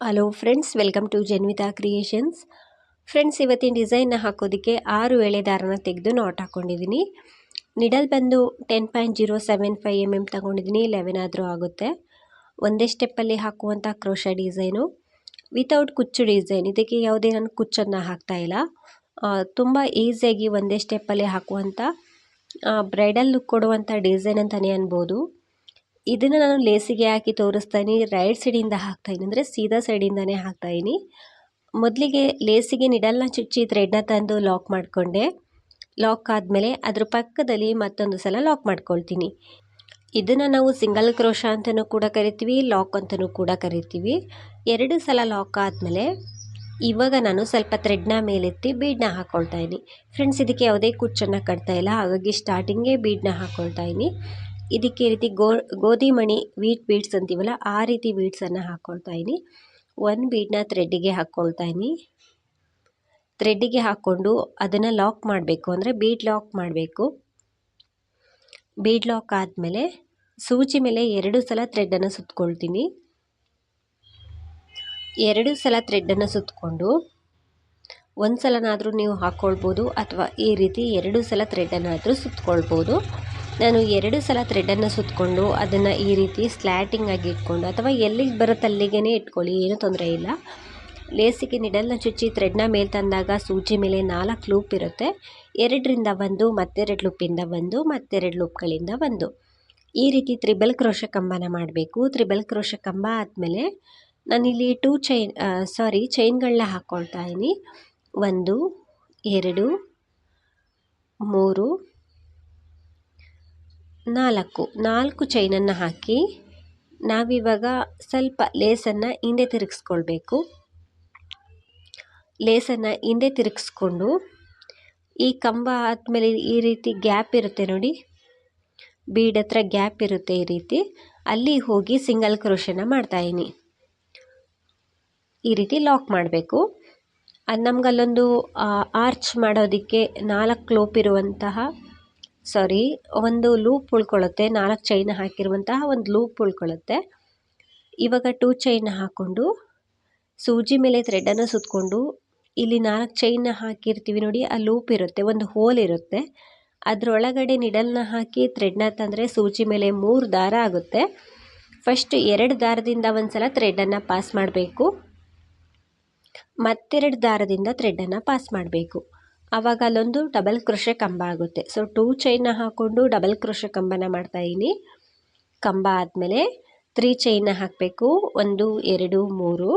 Hello friends welcome to Janvitha creations friends ಇವತ್ತಿನ ಡಿಸೈನ್ನ ಹಾಕೋದಕ್ಕೆ ಆರು ಎಳೆ ದಾರನ ತೆಗೆದು ನಾಟ್ ಹಾಕ್ಕೊಂಡಿದ್ದೀನಿ ನಿಡಲ್ ಬಂದು ten point zero seven five M M ತೊಗೊಂಡಿದ್ದೀನಿ ಲೆವೆನ್ ಆದರೂ ಆಗುತ್ತೆ. ಒಂದೇ ಸ್ಟೆಪ್ಪಲ್ಲಿ ಹಾಕುವಂಥ ಕ್ರೋಶ ಡಿಸೈನು ವಿತೌಟ್ ಕುಚ್ಚು ಡಿಸೈನ್ ಇದಕ್ಕೆ ಯಾವುದೇ ನಾನು ಕುಚ್ಚನ್ನು ಹಾಕ್ತಾಯಿಲ್ಲ ತುಂಬ ಈಸಿಯಾಗಿ ಒಂದೇ ಸ್ಟೆಪ್ಪಲ್ಲಿ ಹಾಕುವಂಥ ಬ್ರೈಡಲ್ ಲುಕ್ ಕೊಡುವಂಥ ಡಿಸೈನ್ ಅಂತಲೇ ಅನ್ಬೋದು. ಇದನ್ನು ನಾನು ಲೇಸಿಗೆ ಹಾಕಿ ತೋರಿಸ್ತಾಯಿನಿ ರೈಟ್ ಸೈಡಿಂದ ಹಾಕ್ತಾಯಿನಿ ಅಂದರೆ ಸೀದಾ ಸೈಡಿಂದನೇ ಹಾಕ್ತಾಯಿನಿ ಮೊದಲಿಗೆ ಲೇಸಿಗೆ ನಿಡಲ್ನ ಚುಚ್ಚಿ ಥ್ರೆಡ್ನ ತಂದು ಲಾಕ್ ಮಾಡಿಕೊಂಡೆ. ಲಾಕ್ ಆದಮೇಲೆ ಅದ್ರ ಪಕ್ಕದಲ್ಲಿ ಮತ್ತೊಂದು ಸಲ ಲಾಕ್ ಮಾಡ್ಕೊಳ್ತೀನಿ. ಇದನ್ನು ನಾವು ಸಿಂಗಲ್ ಕ್ರೋಶ ಅಂತಲೂ ಕೂಡ ಕರಿತೀವಿ ಲಾಕ್ ಅಂತಲೂ ಕೂಡ ಕರಿತೀವಿ. ಎರಡು ಸಲ ಲಾಕ್ ಆದಮೇಲೆ ಇವಾಗ ನಾನು ಸ್ವಲ್ಪ ಥ್ರೆಡ್ನ ಮೇಲೆತ್ತಿ ಬೀಡ್ನ ಹಾಕ್ಕೊಳ್ತಾಯಿನಿ ಫ್ರೆಂಡ್ಸ್ ಇದಕ್ಕೆ ಯಾವುದೇ ಕುಚ್ಚನ್ನು ಕಟ್ತಾ ಇಲ್ಲ. ಹಾಗಾಗಿ ಸ್ಟಾರ್ಟಿಂಗೇ ಬೀಡ್ನ ಹಾಕ್ಕೊಳ್ತಾ ಇದ್ದೀನಿ ಇದಕ್ಕೆ ರೀತಿ ಗೋ, ಗೋಧಿ ಮಣಿ ವೀಟ್ ಬೀಡ್ಸ್ ಅಂತೀವಲ್ಲ, ಆ ರೀತಿ ಬೀಡ್ಸನ್ನು ಹಾಕ್ಕೊಳ್ತಾ ಇದ್ದೀನಿ ಒಂದು ಬೀಡನ್ನ ಥ್ರೆಡ್ಡಿಗೆ ಹಾಕ್ಕೊಳ್ತಾ ಇದ್ದೀನಿ ಥ್ರೆಡ್ಡಿಗೆ ಹಾಕ್ಕೊಂಡು ಅದನ್ನು ಲಾಕ್ ಮಾಡಬೇಕು, ಅಂದರೆ ಬೀಡ್ ಲಾಕ್ ಮಾಡಬೇಕು. ಬೀಡ್ ಲಾಕ್ ಆದಮೇಲೆ ಸೂಜಿ ಮೇಲೆ ಎರಡು ಸಲ ಥ್ರೆಡ್ಡನ್ನು ಸುತ್ಕೊಳ್ತೀನಿ. ಎರಡು ಸಲ ಥ್ರೆಡ್ಡನ್ನು ಸುತ್ತಕೊಂಡು ಒಂದು ಸಲನಾದರೂ ನೀವು ಹಾಕ್ಕೊಳ್ಬೋದು ಅಥವಾ ಈ ರೀತಿ ಎರಡು ಸಲ ಥ್ರೆಡ್ಡನ್ನಾದರೂ ಸುತ್ತಕೊಳ್ಬೋದು ನಾನು ಎರಡು ಸಲ ಥ್ರೆಡನ್ನು ಸುತ್ತಕೊಂಡು ಅದನ್ನು ಈ ರೀತಿ ಸ್ಲ್ಯಾಟಿಂಗ್ ಆಗಿ ಇಟ್ಕೊಂಡು ಅಥವಾ ಎಲ್ಲಿಗೆ ಬರುತ್ತೆ ಅಲ್ಲಿಗೆ ಇಟ್ಕೊಳ್ಳಿ, ಏನೂ ತೊಂದರೆ ಇಲ್ಲ. ಲೇಸಿಗೆ ನಿಡಲ್ನ ಚುಚ್ಚಿ ಥ್ರೆಡ್ನ ಮೇಲೆ ತಂದಾಗ ಸೂಜಿ ಮೇಲೆ ನಾಲ್ಕು ಲೂಪ್ ಇರುತ್ತೆ. ಎರಡರಿಂದ ಒಂದು, ಮತ್ತೆರಡು ಲೂಪಿಂದ ಒಂದು, ಮತ್ತೆರಡು ಲೂಪ್ಗಳಿಂದ ಒಂದು. ಈ ರೀತಿ ತ್ರಿಬಲ್ ಕ್ರೋಶ ಕಂಬನ ಮಾಡಬೇಕು. ತ್ರಿಬಲ್ ಕ್ರೋಶ ಕಂಬ ಆದಮೇಲೆ ನಾನಿಲ್ಲಿ ಟೂ ಚೈನ್ ಸಾರಿ ಚೈನ್ಗಳನ್ನ ಹಾಕ್ಕೊಳ್ತಾ ಇದ್ದೀನಿ ಒಂದು, ಎರಡು, ಮೂರು ನಾಲ್ಕು. ನಾಲ್ಕು ಚೈನನ್ನು ಹಾಕಿ ನಾವಿವಾಗ ಸ್ವಲ್ಪ ಲೇಸನ್ನು ಹಿಂದೆ ತಿರುಗಿಸ್ಕೊಳ್ಬೇಕು. ಲೇಸನ್ನು ಹಿಂದೆ ತಿರುಗಿಸ್ಕೊಂಡು ಈ ಕಂಬ ಆದಮೇಲೆ ಈ ರೀತಿ ಗ್ಯಾಪ್ ಇರುತ್ತೆ ನೋಡಿ. ಬೀಡ್ ಹತ್ರ ಗ್ಯಾಪ್ ಇರುತ್ತೆ ಈ ರೀತಿ. ಅಲ್ಲಿ ಹೋಗಿ ಸಿಂಗಲ್ ಕ್ರೋಶನ ಮಾಡ್ತಾಯಿನಿ ಈ ರೀತಿ ಲಾಕ್ ಮಾಡಬೇಕು. ಅದು ನಮ್ಗಲ್ಲೊಂದು ಆರ್ಚ್ ಮಾಡೋದಕ್ಕೆ ನಾಲ್ಕು ಲೋಪ್ ಇರುವಂತಹ ಸಾರಿ ಒಂದು ಲೂಪ್ ಉಳ್ಕೊಳ್ಳುತ್ತೆ. ನಾಲ್ಕು ಚೈನ್ ಹಾಕಿರುವಂತಹ ಒಂದು ಲೂಪ್ ಉಳ್ಕೊಳ್ಳುತ್ತೆ. ಇವಾಗ ಟೂ ಚೈನ್ ಹಾಕ್ಕೊಂಡು ಸೂಜಿ ಮೇಲೆ ಥ್ರೆಡನ್ನು ಸುತ್ತಕೊಂಡು ಇಲ್ಲಿ ನಾಲ್ಕು ಚೈನ್ನ ಹಾಕಿರ್ತೀವಿ ನೋಡಿ, ಆ ಲೂಪ್ ಇರುತ್ತೆ, ಒಂದು ಹೋಲ್ ಇರುತ್ತೆ. ಅದರೊಳಗಡೆ ನಿಡಲ್ನ ಹಾಕಿ ಥ್ರೆಡ್ನ ತಂದರೆ ಸೂಜಿ ಮೇಲೆ ಮೂರು ದಾರ ಆಗುತ್ತೆ. ಫಸ್ಟ್ ಎರಡು ದಾರದಿಂದ ಒಂದು ಸಲ ಥ್ರೆಡನ್ನು ಪಾಸ್ ಮಾಡಬೇಕು. ಮತ್ತೆರಡು ದಾರದಿಂದ ಥ್ರೆಡನ್ನು ಪಾಸ್ ಮಾಡಬೇಕು. ಆವಾಗ ಅಲ್ಲೊಂದು ಡಬಲ್ ಕ್ರೋಶೆ ಕಂಬ ಆಗುತ್ತೆ. ಸೊ ಟೂ ಚೈನ್ನ ಹಾಕ್ಕೊಂಡು ಡಬಲ್ ಕ್ರೋಶೆ ಕಂಬನ ಮಾಡ್ತಾಯಿದ್ದೀನಿ ಕಂಬ ಆದಮೇಲೆ ತ್ರೀ ಚೈನ್ನ ಹಾಕಬೇಕು. ಒಂದು, ಎರಡು, ಮೂರು.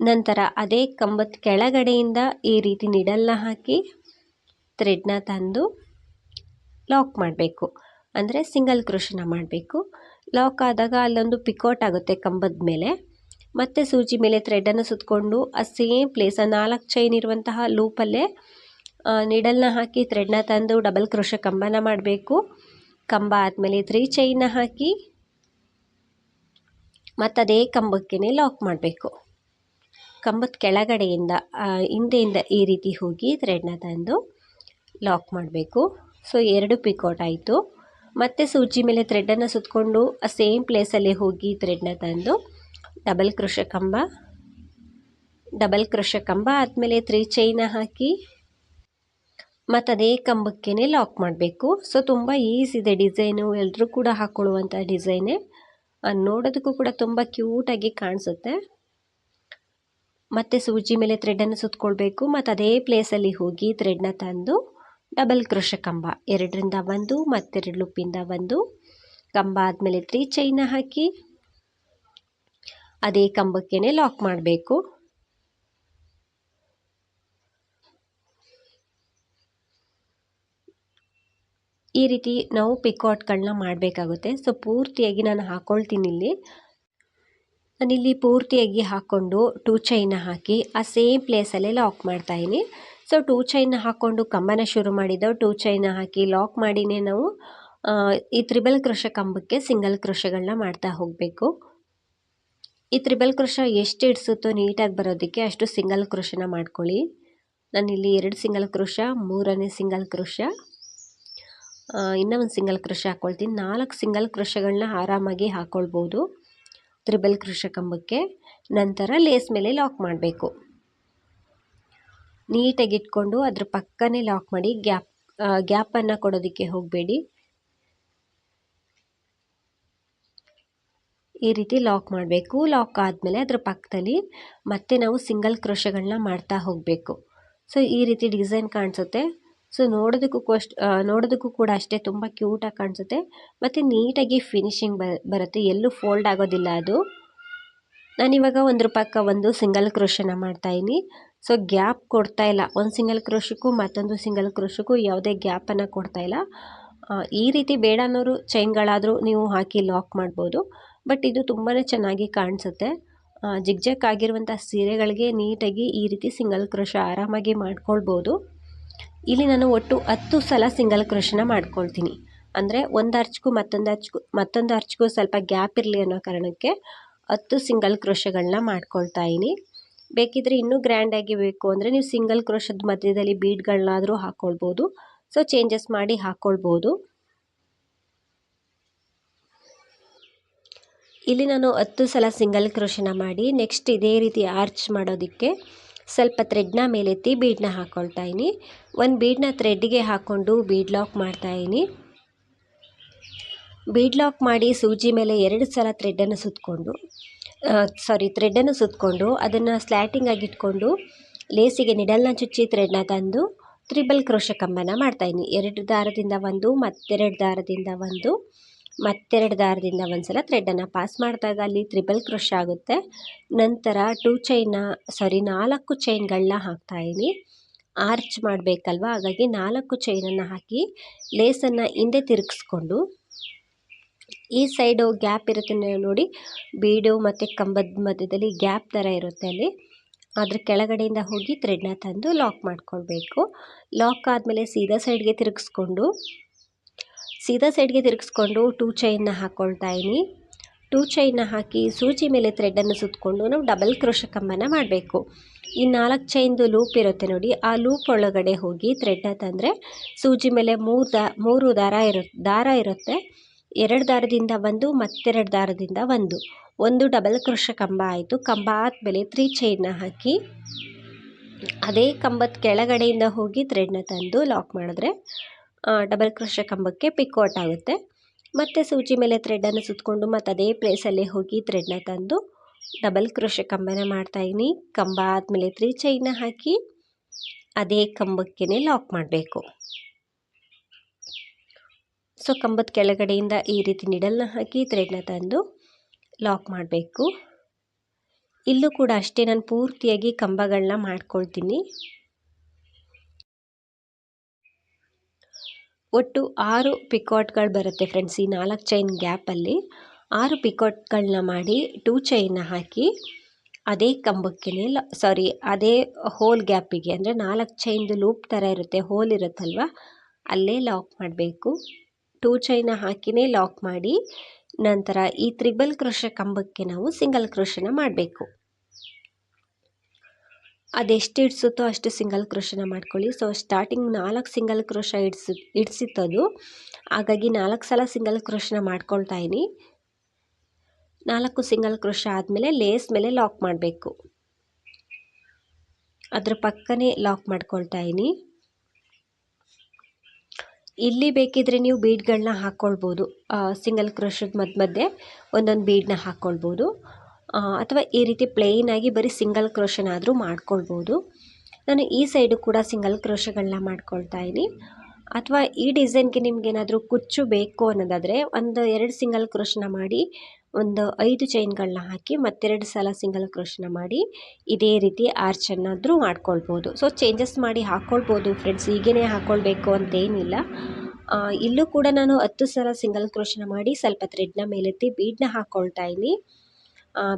ನಂತರ ಅದೇ ಕಂಬದ ಕೆಳಗಡೆಯಿಂದ ಈ ರೀತಿ ನಿಡಲ್ನ ಹಾಕಿ ಥ್ರೆಡ್ನ ತಂದು ಲಾಕ್ ಮಾಡಬೇಕು. ಅಂದರೆ ಸಿಂಗಲ್ ಕ್ರೋಶನ ಮಾಡಬೇಕು. ಲಾಕ್ ಆದಾಗ ಅಲ್ಲೊಂದು ಪಿಕೋಟ್ ಆಗುತ್ತೆ ಕಂಬದ ಮೇಲೆ. ಮತ್ತು ಸೂಜಿ ಮೇಲೆ ಥ್ರೆಡನ್ನು ಸುತ್ತಕೊಂಡು ಆ ಸೇಮ್ ಪ್ಲೇಸ್ ಆ ನಾಲ್ಕು ಚೈನ್ ಇರುವಂತಹ ಲೂಪಲ್ಲೇ ನಿಡಲ್ನ ಹಾಕಿ ಥ್ರೆಡ್ನ ತಂದು ಡಬಲ್ ಕ್ರೋಶ ಕಂಬನ ಮಾಡಬೇಕು. ಕಂಬ ಆದಮೇಲೆ ತ್ರೀ ಚೈನ್ನ ಹಾಕಿ ಮತ್ತು ಅದೇ ಕಂಬಕ್ಕೇ ಲಾಕ್ ಮಾಡಬೇಕು. ಕಂಬದ ಕೆಳಗಡೆಯಿಂದ ಹಿಂದೆಯಿಂದ ಈ ರೀತಿ ಹೋಗಿ ಥ್ರೆಡ್ನ ತಂದು ಲಾಕ್ ಮಾಡಬೇಕು. ಸೊ ಎರಡು ಪಿಕೌಟ್ ಆಯಿತು. ಮತ್ತೆ ಸೂಜಿ ಮೇಲೆ ಥ್ರೆಡನ್ನು ಸುತ್ತಕೊಂಡು ಆ ಸೇಮ್ ಪ್ಲೇಸಲ್ಲೇ ಹೋಗಿ ಥ್ರೆಡ್ನ ತಂದು ಡಬಲ್ ಕ್ರೋಶ ಕಂಬ ಡಬಲ್ ಕ್ರೋಶ ಕಂಬ ಆದಮೇಲೆ ತ್ರೀ ಚೈನ ಹಾಕಿ ಮತ್ತು ಅದೇ ಕಂಬಕ್ಕೇ ಲಾಕ್ ಮಾಡಬೇಕು. ಸೊ ತುಂಬ ಈಸಿ ಇದೆ ಡಿಸೈನು ಎಲ್ಲರೂ ಕೂಡ ಹಾಕ್ಕೊಳ್ಳುವಂಥ ಡಿಸೈನೇ ನೋಡೋದಕ್ಕೂ ಕೂಡ ತುಂಬ ಕ್ಯೂಟಾಗಿ ಕಾಣಿಸುತ್ತೆ. ಮತ್ತು ಸೂಜಿ ಮೇಲೆ ಥ್ರೆಡನ್ನು ಸುತ್ತಕೊಳ್ಬೇಕು ಮತ್ತು ಅದೇ ಪ್ಲೇಸಲ್ಲಿ ಹೋಗಿ ಥ್ರೆಡ್ನ ತಂದು ಡಬಲ್ ಕ್ರೋಶ ಕಂಬ ಎರಡರಿಂದ ಒಂದು, ಮತ್ತೆರಡು ಲುಪ್ಪಿಂದ ಒಂದು. ಕಂಬ ಆದಮೇಲೆ ತ್ರೀ ಚೈನ ಹಾಕಿ ಅದೇ ಕಂಬಕ್ಕೇ ಲಾಕ್ ಮಾಡಬೇಕು. ಈ ರೀತಿ ನಾವು ಪಿಕಾಟ್ಗಳನ್ನ ಮಾಡಬೇಕಾಗುತ್ತೆ. ಸೊ ಪೂರ್ತಿಯಾಗಿ ನಾನು ಹಾಕ್ಕೊಳ್ತೀನಿ ಇಲ್ಲಿ. ನಾನಿಲ್ಲಿ ಪೂರ್ತಿಯಾಗಿ ಹಾಕ್ಕೊಂಡು ಟೂ ಚೈನ ಹಾಕಿ ಆ ಸೇಮ್ ಪ್ಲೇಸಲ್ಲೇ ಲಾಕ್ ಮಾಡ್ತಾಯಿನಿ ಸೊ ಟೂ ಚೈನ ಹಾಕ್ಕೊಂಡು ಕಂಬನ ಶುರು ಮಾಡಿದ್ದು ಟೂ ಚೈನ ಹಾಕಿ ಲಾಕ್ ಮಾಡಿನೇ ನಾವು ಈ ತ್ರಿಬಲ್ ಕೃಷ ಕಂಬಕ್ಕೆ ಸಿಂಗಲ್ ಕೃಷಗಳನ್ನ ಮಾಡ್ತಾ ಹೋಗಬೇಕು. ಈ ತ್ರಿಬಲ್ ಕ್ರೋಶ ಎಷ್ಟು ಇಡಿಸುತ್ತೋ ನೀಟಾಗಿ ಬರೋದಕ್ಕೆ ಅಷ್ಟು ಸಿಂಗಲ್ ಕ್ರೋಶನ ಮಾಡ್ಕೊಳ್ಳಿ. ನಾನಿಲ್ಲಿ ಎರಡು ಸಿಂಗಲ್ ಕ್ರೋಶ, ಮೂರನೇ ಸಿಂಗಲ್ ಕ್ರೋಶ. ಇನ್ನೂ ಒಂದು ಸಿಂಗಲ್ ಕ್ರೋಶ ಹಾಕ್ಕೊಳ್ತೀನಿ ನಾಲ್ಕು ಸಿಂಗಲ್ ಕ್ರೋಶಗಳನ್ನ ಆರಾಮಾಗಿ ಹಾಕ್ಕೊಳ್ಬೋದು ತ್ರಿಬಲ್ ಕೃಷ ಕಂಬಕ್ಕೆ. ನಂತರ ಲೇಸ್ ಮೇಲೆ ಲಾಕ್ ಮಾಡಬೇಕು. ನೀಟಾಗಿ ಇಟ್ಕೊಂಡು ಅದ್ರ ಪಕ್ಕನೇ ಲಾಕ್ ಮಾಡಿ ಗ್ಯಾಪ್ ಗ್ಯಾಪನ್ನು ಕೊಡೋದಕ್ಕೆ ಹೋಗಬೇಡಿ. ಈ ರೀತಿ ಲಾಕ್ ಮಾಡಬೇಕು. ಲಾಕ್ ಆದಮೇಲೆ ಅದ್ರ ಪಕ್ಕದಲ್ಲಿ ಮತ್ತೆ ನಾವು ಸಿಂಗಲ್ ಕ್ರೋಶಗಳನ್ನ ಮಾಡ್ತಾ ಹೋಗಬೇಕು. ಸೊ, ಈ ರೀತಿ ಡಿಸೈನ್ ಕಾಣಿಸುತ್ತೆ. ಸೊ, ನೋಡೋದಕ್ಕೂ ಅಷ್ಟು ನೋಡೋದಕ್ಕೂ ಕೂಡ ಅಷ್ಟೇ ತುಂಬ ಕ್ಯೂಟಾಗಿ ಕಾಣಿಸುತ್ತೆ. ಮತ್ತು ನೀಟಾಗಿ ಫಿನಿಶಿಂಗ್ ಬರುತ್ತೆ. ಎಲ್ಲೂ ಫೋಲ್ಡ್ ಆಗೋದಿಲ್ಲ ಅದು. ನಾನಿವಾಗ ಒಂದ್ರ ಪಕ್ಕ ಒಂದು ಸಿಂಗಲ್ ಕ್ರೋಶನ ಮಾಡ್ತಾಯಿದ್ದೀನಿ ಸೊ, ಗ್ಯಾಪ್ ಕೊಡ್ತಾ ಇಲ್ಲ. ಒಂದು ಸಿಂಗಲ್ ಕ್ರೋಶಕ್ಕೂ ಮತ್ತೊಂದು ಸಿಂಗಲ್ ಕ್ರೋಶಕ್ಕೂ ಯಾವುದೇ ಗ್ಯಾಪನ್ನು ಕೊಡ್ತಾ ಇಲ್ಲ. ಈ ರೀತಿ ಬೇಡ ಅನ್ನೋರು ಚೈನ್ಗಳಾದರೂ ನೀವು ಹಾಕಿ ಲಾಕ್ ಮಾಡ್ಬೋದು. ಬಟ್ ಇದು ತುಂಬಾ ಚೆನ್ನಾಗಿ ಕಾಣಿಸುತ್ತೆ. ಜಿಗ್ಜಕ್ ಆಗಿರುವಂಥ ಸೀರೆಗಳಿಗೆ ನೀಟಾಗಿ ಈ ರೀತಿ ಸಿಂಗಲ್ ಕ್ರೋಶ ಆರಾಮಾಗಿ ಮಾಡ್ಕೊಳ್ಬೋದು. ಇಲ್ಲಿ ನಾನು ಒಟ್ಟು ಹತ್ತು ಸಲ ಸಿಂಗಲ್ ಕ್ರೋಶನ ಮಾಡ್ಕೊಳ್ತೀನಿ. ಅಂದರೆ ಒಂದು ಅರ್ಚ್ಗೂ ಮತ್ತೊಂದು ಅರ್ಚ್ಗೂ ಮತ್ತೊಂದು ಅರ್ಚ್ಗೂ ಸ್ವಲ್ಪ ಗ್ಯಾಪ್ ಇರಲಿ ಅನ್ನೋ ಕಾರಣಕ್ಕೆ ಹತ್ತು ಸಿಂಗಲ್ ಕ್ರೋಶಗಳನ್ನ ಮಾಡ್ಕೊಳ್ತಾ ಇದ್ದೀನಿ ಬೇಕಿದ್ರೆ ಇನ್ನೂ ಗ್ರ್ಯಾಂಡಾಗಿ ಬೇಕು ಅಂದರೆ ನೀವು ಸಿಂಗಲ್ ಕ್ರೋಶದ ಮಧ್ಯದಲ್ಲಿ ಬೀಡ್ಗಳನ್ನಾದರೂ ಹಾಕ್ಕೊಳ್ಬೋದು ಸೊ, ಚೇಂಜಸ್ ಮಾಡಿ ಹಾಕ್ಕೊಳ್ಬೋದು ಇಲ್ಲಿ ನಾನು ಹತ್ತು ಸಲ ಸಿಂಗಲ್ ಕ್ರೋಶನ ಮಾಡಿ ನೆಕ್ಸ್ಟ್ ಇದೇ ರೀತಿ ಆರ್ಚ್ ಮಾಡೋದಕ್ಕೆ ಸ್ವಲ್ಪ ಥ್ರೆಡ್ನ ಮೇಲೆತ್ತಿ ಬೀಡನ್ನ ಹಾಕ್ಕೊಳ್ತಾ ಇದ್ದೀನಿ ಒಂದು ಬೀಡ್ನ ಥ್ರೆಡ್ಗೆ ಹಾಕ್ಕೊಂಡು ಬೀಡ್ ಲಾಕ್ ಮಾಡ್ತಾಯಿನಿ ಬೀಡ್ ಲಾಕ್ ಮಾಡಿ ಸೂಜಿ ಮೇಲೆ ಎರಡು ಸಲ ಥ್ರೆಡ್ಡನ್ನು ಸುತ್ತಕೊಂಡು ಸಾರಿ ಥ್ರೆಡ್ಡನ್ನು ಸುತ್ತಕೊಂಡು ಅದನ್ನು ಸ್ಲ್ಯಾಟಿಂಗ್ ಇಟ್ಕೊಂಡು ಲೇಸಿಗೆ ನಿಡಲ್ನ ಚುಚ್ಚಿ ಥ್ರೆಡ್ನ ತಂದು ತ್ರಿಬಲ್ ಕ್ರೋಶ ಕಂಬನ ಮಾಡ್ತಾಯಿದ್ದೀನಿ ಎರಡು ದಾರದಿಂದ ಒಂದು, ಮತ್ತೆರಡು ದಾರದಿಂದ ಒಂದು. ಮತ್ತೆರಡು ದಾರದಿಂದ ಒಂದ್ಸಲ ಥ್ರೆಡ್ಡನ್ನು ಪಾಸ್ ಮಾಡಿದಾಗ ಅಲ್ಲಿ ತ್ರಿಬಲ್ ಕ್ರೋಶ ಆಗುತ್ತೆ. ನಂತರ ಟೂ ಚೈನ್ನ ಸಾರಿ ನಾಲ್ಕು ಚೈನ್ಗಳನ್ನ ಹಾಕ್ತಾಯಿದ್ದೀನಿ ಆರ್ಚ್ ಮಾಡಬೇಕಲ್ವ? ಹಾಗಾಗಿ ನಾಲ್ಕು ಚೈನನ್ನು ಹಾಕಿ ಲೇಸನ್ನು ಹಿಂದೆ ತಿರುಗಿಸ್ಕೊಂಡು, ಈ ಸೈಡು ಗ್ಯಾಪ್ ಇರುತ್ತೆ ನೋಡಿ ಬೀಡು ಮತ್ತು ಕಂಬದ ಮಧ್ಯದಲ್ಲಿ ಗ್ಯಾಪ್ ಥರ ಇರುತ್ತೆ ಅಲ್ಲಿ. ಅದ್ರ ಕೆಳಗಡೆಯಿಂದ ಹೋಗಿ ಥ್ರೆಡ್ನ ತಂದು ಲಾಕ್ ಮಾಡ್ಕೊಳ್ಬೇಕು. ಲಾಕ್ ಆದಮೇಲೆ ಸೀದಾ ಸೈಡ್ಗೆ ತಿರುಗಿಸ್ಕೊಂಡು ಸೀದಾ ಸೈಡ್ಗೆ ತಿರುಗಿಸ್ಕೊಂಡು ಟೂ ಚೈನ್ನ ಹಾಕ್ಕೊಳ್ತಾ ಇದ್ದೀನಿ ಟೂ ಚೈನ್ನ ಹಾಕಿ ಸೂಜಿ ಮೇಲೆ ಥ್ರೆಡ್ಡನ್ನು ಸುತ್ತಕೊಂಡು ನಾವು ಡಬಲ್ ಕ್ರೋಶ ಕಂಬನ ಮಾಡಬೇಕು. ಈ ನಾಲ್ಕು ಚೈನ್ದು ಲೂಪ್ ಇರುತ್ತೆ ನೋಡಿ, ಆ ಲೂಪ್ ಒಳಗಡೆ ಹೋಗಿ ಥ್ರೆಡ್ನ ತಂದರೆ ಸೂಜಿ ಮೇಲೆ ಮೂರು ದ, ಮೂರು ದಾರ ಇರು, ದಾರ ಇರುತ್ತೆ. ಎರಡು ದಾರದಿಂದ ಒಂದು, ಮತ್ತೆರಡು ದಾರದಿಂದ ಒಂದು. ಒಂದು ಡಬಲ್ ಕ್ರೋಶ ಕಂಬ ಆಯಿತು. ಕಂಬ ಆದಮೇಲೆ ತ್ರೀ ಚೈನ್ನ ಹಾಕಿ ಅದೇ ಕಂಬದ ಕೆಳಗಡೆಯಿಂದ ಹೋಗಿ ಥ್ರೆಡ್ನ ತಂದು ಲಾಕ್ ಮಾಡಿದ್ರೆ ಡಬಲ್ ಕ್ರೋಶ ಕಂಬಕ್ಕೆ ಪಿಕ್ಔಟ್ ಆಗುತ್ತೆ. ಮತ್ತು ಸೂಜಿ ಮೇಲೆ ಥ್ರೆಡ್ಡನ್ನು ಸುತ್ತಕೊಂಡು ಮತ್ತು ಅದೇ ಪ್ಲೇಸಲ್ಲೇ ಹೋಗಿ ಥ್ರೆಡ್ನ ತಂದು ಡಬಲ್ ಕ್ರೋಶ ಕಂಬನ ಮಾಡ್ತಾಯಿದ್ದೀನಿ ಕಂಬ ಆದಮೇಲೆ ತ್ರೀ ಚೈನ ಹಾಕಿ ಅದೇ ಕಂಬಕ್ಕೇ ಲಾಕ್ ಮಾಡಬೇಕು. ಸೊ ಕಂಬದ ಕೆಳಗಡೆಯಿಂದ ಈ ರೀತಿ ನಿಡಲ್ನ ಹಾಕಿ ಥ್ರೆಡ್ನ ತಂದು ಲಾಕ್ ಮಾಡಬೇಕು. ಇಲ್ಲೂ ಕೂಡ ಅಷ್ಟೇ, ನಾನು ಪೂರ್ತಿಯಾಗಿ ಕಂಬಗಳನ್ನ ಮಾಡ್ಕೊಳ್ತೀನಿ. ಒಟ್ಟು ಆರು ಪಿಕಾಟ್ಗಳು ಬರುತ್ತೆ ಫ್ರೆಂಡ್ಸ್ ಈ ನಾಲ್ಕು ಚೈನ್ ಗ್ಯಾಪಲ್ಲಿ. ಆರು ಪಿಕಾಟ್ಗಳನ್ನ ಮಾಡಿ ಟೂ ಚೈನ್ನ ಹಾಕಿ ಅದೇ ಕಂಬಕ್ಕೆ ಸಾರಿ, ಅದೇ ಹೋಲ್ ಗ್ಯಾಪಿಗೆ ಅಂದರೆ ನಾಲ್ಕು ಚೈನ್ದು ಲೂಪ್ ಥರ ಇರುತ್ತೆ, ಹೋಲ್ ಇರುತ್ತಲ್ವ? ಅಲ್ಲೇ ಲಾಕ್ ಮಾಡಬೇಕು. ಟೂ ಚೈನ ಹಾಕಿನೇ ಲಾಕ್ ಮಾಡಿ ನಂತರ ಈ ತ್ರಿಬಲ್ ಕ್ರೋಶ ಕಂಬಕ್ಕೆ ನಾವು ಸಿಂಗಲ್ ಕ್ರೋಶನ ಮಾಡಬೇಕು. ಅದೆಷ್ಟು ಹಿಡ್ಸುತ್ತೋ ಅಷ್ಟು ಸಿಂಗಲ್ ಕ್ರೋಶನ ಮಾಡ್ಕೊಳ್ಳಿ. ಸೊ ಸ್ಟಾರ್ಟಿಂಗ್ ನಾಲ್ಕು ಸಿಂಗಲ್ ಕ್ರೋಶ ಇಡ್ಸಿ ಇಡ್ಸಿತ್ತದು ಹಾಗಾಗಿ ನಾಲ್ಕು ಸಲ ಸಿಂಗಲ್ ಕ್ರೋಶನ ಮಾಡ್ಕೊಳ್ತಾ ಇದ್ದೀನಿ ನಾಲ್ಕು ಸಿಂಗಲ್ ಕ್ರೋಶ ಆದಮೇಲೆ ಲೇಸ್ ಮೇಲೆ ಲಾಕ್ ಮಾಡಬೇಕು. ಅದ್ರ ಪಕ್ಕನೇ ಲಾಕ್ ಮಾಡ್ಕೊಳ್ತಾ ಇದ್ದೀನಿ ಇಲ್ಲಿ ಬೇಕಿದ್ರೆ ನೀವು ಬೀಡ್ಗಳನ್ನ ಹಾಕ್ಕೊಳ್ಬೋದು ಸಿಂಗಲ್ ಕ್ರೋಶದ ಮಧ್ಯ ಮಧ್ಯೆ ಒಂದೊಂದು ಬೀಡನ್ನ ಹಾಕ್ಕೊಳ್ಬೋದು ಅಥವಾ ಈ ರೀತಿ ಪ್ಲೇನಾಗಿ ಬರೀ ಸಿಂಗಲ್ ಕ್ರೋಷನಾದರೂ ಮಾಡ್ಕೊಳ್ಬೋದು. ನಾನು ಈ ಸೈಡು ಕೂಡ ಸಿಂಗಲ್ ಕ್ರೋಷಗಳನ್ನ ಮಾಡ್ಕೊಳ್ತಾ ಇದ್ದೀನಿ. ಅಥವಾ ಈ ಡಿಸೈನ್ಗೆ ನಿಮಗೇನಾದರೂ ಕುಚ್ಚು ಬೇಕು ಅನ್ನೋದಾದರೆ ಒಂದು ಎರಡು ಸಿಂಗಲ್ ಕ್ರೋಷನ ಮಾಡಿ, ಒಂದು ಐದು ಚೈನ್ಗಳನ್ನ ಹಾಕಿ ಮತ್ತೆರಡು ಸಲ ಸಿಂಗಲ್ ಕ್ರೋಷನ ಮಾಡಿ ಇದೇ ರೀತಿ ಆರ್ಚನ್ನಾದರೂ ಮಾಡ್ಕೊಳ್ಬೋದು. ಸೊ ಚೇಂಜಸ್ ಮಾಡಿ ಹಾಕ್ಕೊಳ್ಬೋದು ಫ್ರೆಂಡ್ಸ್ ಹೀಗೇ ಹಾಕ್ಕೊಳ್ಬೇಕು ಅಂತೇನಿಲ್ಲ. ಇಲ್ಲೂ ಕೂಡ ನಾನು ಹತ್ತು ಸಲ ಸಿಂಗಲ್ ಕ್ರೋಷನ ಮಾಡಿ ಸ್ವಲ್ಪ ಥ್ರೆಡ್ನ ಮೇಲೆತ್ತಿ ಬೀಡನ್ನ ಹಾಕ್ಕೊಳ್ತಾ ಇದ್ದೀನಿ.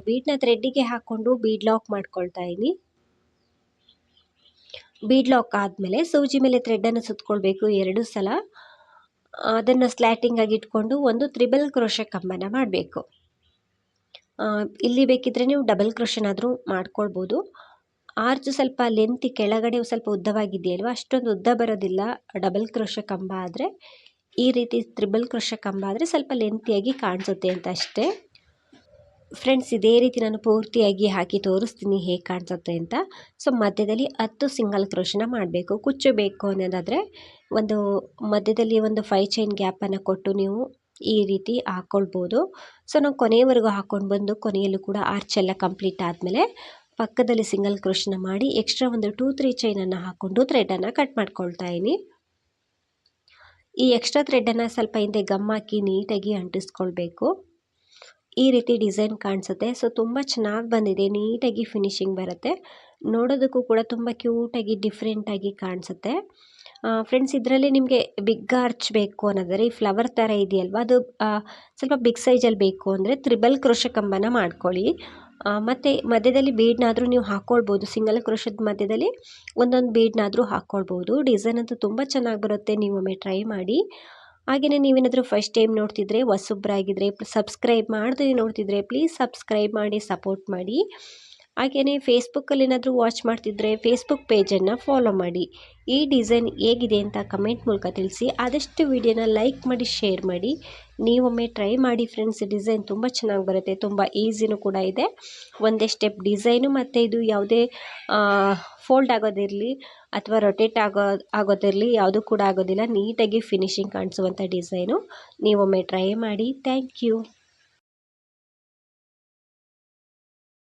ಬೀಡನ್ನ ಥ್ರೆಡ್ಡಿಗೆ ಹಾಕ್ಕೊಂಡು ಬೀಡ್ ಲಾಕ್ ಮಾಡ್ಕೊಳ್ತಾ ಇದ್ದೀನಿ ಬೀಡ್ ಲಾಕ್ ಆದಮೇಲೆ ಸೂಜಿ ಮೇಲೆ ಥ್ರೆಡ್ಡನ್ನು ಸುತ್ತಕೊಳ್ಬೇಕು ಎರಡು ಸಲ. ಅದನ್ನು ಸ್ಲ್ಯಾಟಿಂಗ್ ಆಗಿ ಇಟ್ಕೊಂಡು ಒಂದು ತ್ರಿಬಲ್ ಕ್ರೋಶ ಕಂಬನ ಮಾಡಬೇಕು. ಇಲ್ಲಿ ಬೇಕಿದ್ರೆ ನೀವು ಡಬಲ್ ಕ್ರೋಶನಾದರೂ ಮಾಡ್ಕೊಳ್ಬೋದು. ಆರ್ಚು ಸ್ವಲ್ಪ ಲೆಂತಿ ಕೆಳಗಡೆ ಸ್ವಲ್ಪ ಉದ್ದವಾಗಿದೆಯಲ್ವ, ಅಷ್ಟೊಂದು ಉದ್ದ ಬರೋದಿಲ್ಲ ಡಬಲ್ ಕ್ರೋಶ ಕಂಬ ಆದರೆ. ಈ ರೀತಿ ತ್ರಿಬಲ್ ಕ್ರೋಶ ಕಂಬ ಆದರೆ ಸ್ವಲ್ಪ ಲೆಂತಿಯಾಗಿ ಕಾಣಿಸುತ್ತೆ ಅಂತ ಅಷ್ಟೇ. ಫ್ರೆಂಡ್ಸ್ ಇದೇ ರೀತಿ ನಾನು ಪೂರ್ತಿಯಾಗಿ ಹಾಕಿ ತೋರಿಸ್ತೀನಿ ಹೇಗೆ ಕಾಣಿಸುತ್ತೆ ಅಂತ. ಸೊ ಮಧ್ಯದಲ್ಲಿ ಹತ್ತು ಸಿಂಗಲ್ ಕ್ರೋಶನ ಮಾಡಬೇಕು. ಕುಚ್ಚು ಬೇಕು ಅನ್ನೋದಾದರೆ ಒಂದು ಮಧ್ಯದಲ್ಲಿ ಒಂದು ಫೈ ಚೈನ್ ಗ್ಯಾಪನ್ನು ಕೊಟ್ಟು ನೀವು ಈ ರೀತಿ ಹಾಕ್ಕೊಳ್ಬೋದು ಸೊ ನಾವು ಕೊನೆಯವರೆಗೂ ಹಾಕ್ಕೊಂಡು ಬಂದು ಕೊನೆಯಲ್ಲೂ ಕೂಡ ಆರ್ಚ್ ಎಲ್ಲ ಕಂಪ್ಲೀಟ್ ಆದಮೇಲೆ ಪಕ್ಕದಲ್ಲಿ ಸಿಂಗಲ್ ಕ್ರೋಶನ ಮಾಡಿ ಎಕ್ಸ್ಟ್ರಾ ಒಂದು ಟೂ ತ್ರೀ ಚೈನನ್ನು ಹಾಕ್ಕೊಂಡು ಥ್ರೆಡನ್ನು ಕಟ್ ಮಾಡ್ಕೊಳ್ತಾ ಇದ್ದೀನಿ ಈ ಎಕ್ಸ್ಟ್ರಾ ಥ್ರೆಡನ್ನು ಸ್ವಲ್ಪ ಹಿಂದೆ ಗಮ್ ಹಾಕಿ ನೀಟಾಗಿ ಅಂಟಿಸ್ಕೊಳ್ಬೇಕು. ಈ ರೀತಿ ಡಿಸೈನ್ ಕಾಣಿಸುತ್ತೆ. ಸೊ, ತುಂಬ ಚೆನ್ನಾಗಿ ಬಂದಿದೆ. ನೀಟಾಗಿ ಫಿನಿಶಿಂಗ್ ಬರುತ್ತೆ. ನೋಡೋದಕ್ಕೂ ಕೂಡ ತುಂಬ ಕ್ಯೂಟಾಗಿ, ಡಿಫ್ರೆಂಟಾಗಿ ಕಾಣಿಸುತ್ತೆ. ಫ್ರೆಂಡ್ಸ್, ಇದರಲ್ಲಿ ನಿಮಗೆ ಬಿಗ್ ಆರ್ಚ್ ಬೇಕು ಅನ್ನೋದಾದ್ರೆ, ಈ ಫ್ಲವರ್ ಥರ ಇದೆಯಲ್ವ? ಅದು ಸ್ವಲ್ಪ ಬಿಗ್ ಸೈಜಲ್ಲಿ ಬೇಕು ಅಂದರೆ ತ್ರಿಬಲ್ ಕ್ರೋಶ ಕಂಬನ ಮಾಡ್ಕೊಳ್ಳಿ. ಮತ್ತು ಮಧ್ಯದಲ್ಲಿ ಬೀಡ್ನಾದರೂ ನೀವು ಹಾಕ್ಕೊಳ್ಬೋದು ಸಿಂಗಲ್ ಕ್ರೋಶದ ಮಧ್ಯದಲ್ಲಿ ಒಂದೊಂದು ಬೀಡ್ನಾದರೂ ಹಾಕ್ಕೊಳ್ಬೋದು ಡಿಸೈನ್ ಅಂತೂ ತುಂಬ ಚೆನ್ನಾಗಿ ಬರುತ್ತೆ. ನೀವೊಮ್ಮೆ ಟ್ರೈ ಮಾಡಿ. ಹಾಗೆಯೇ ನೀವೇನಾದರೂ ಫಸ್ಟ್ ಟೈಮ್ ನೋಡ್ತಿದ್ರೆ ಹೊಸಬ್ರಾಗಿದ್ದರೆ ಸಬ್ಸ್ಕ್ರೈಬ್ ಮಾಡದೇ ನೋಡ್ತಿದ್ರೆ ಪ್ಲೀಸ್ ಸಬ್ಸ್ಕ್ರೈಬ್ ಮಾಡಿ ಸಪೋರ್ಟ್ ಮಾಡಿ. ಹಾಗೆಯೇ ಫೇಸ್ಬುಕ್ಕಲ್ಲಿ ಏನಾದರೂ ವಾಚ್ ಮಾಡ್ತಿದ್ರೆ ಫೇಸ್ಬುಕ್ ಪೇಜನ್ನು ಫಾಲೋ ಮಾಡಿ. ಈ ಡಿಸೈನ್ ಹೇಗಿದೆ ಅಂತ ಕಮೆಂಟ್ ಮೂಲಕ ತಿಳಿಸಿ. ಆದಷ್ಟು ವಿಡಿಯೋನ ಲೈಕ್ ಮಾಡಿ, ಶೇರ್ ಮಾಡಿ. ನೀವೊಮ್ಮೆ ಟ್ರೈ ಮಾಡಿ ಫ್ರೆಂಡ್ಸ್. ಡಿಸೈನ್ ತುಂಬ ಚೆನ್ನಾಗಿ ಬರುತ್ತೆ. ತುಂಬ ಈಸಿನೂ ಕೂಡ ಇದೆ. ಒಂದೇ ಸ್ಟೆಪ್ ಡಿಸೈನು ಮತ್ತು ಇದು ಯಾವುದೇ ಫೋಲ್ಡ್ ಆಗೋದಿರಲಿ ಅಥವಾ ರೊಟೇಟ್ ಆಗೋ, ಆಗೋದಿರಲಿ ಯಾವುದೂ ಕೂಡ ಆಗೋದಿಲ್ಲ. ನೀಟಾಗಿ ಫಿನಿಶಿಂಗ್ ಕಾಣಿಸುವಂಥ ಡಿಸೈನು. ನೀವೊಮ್ಮೆ ಟ್ರೈ ಮಾಡಿ. Thank you.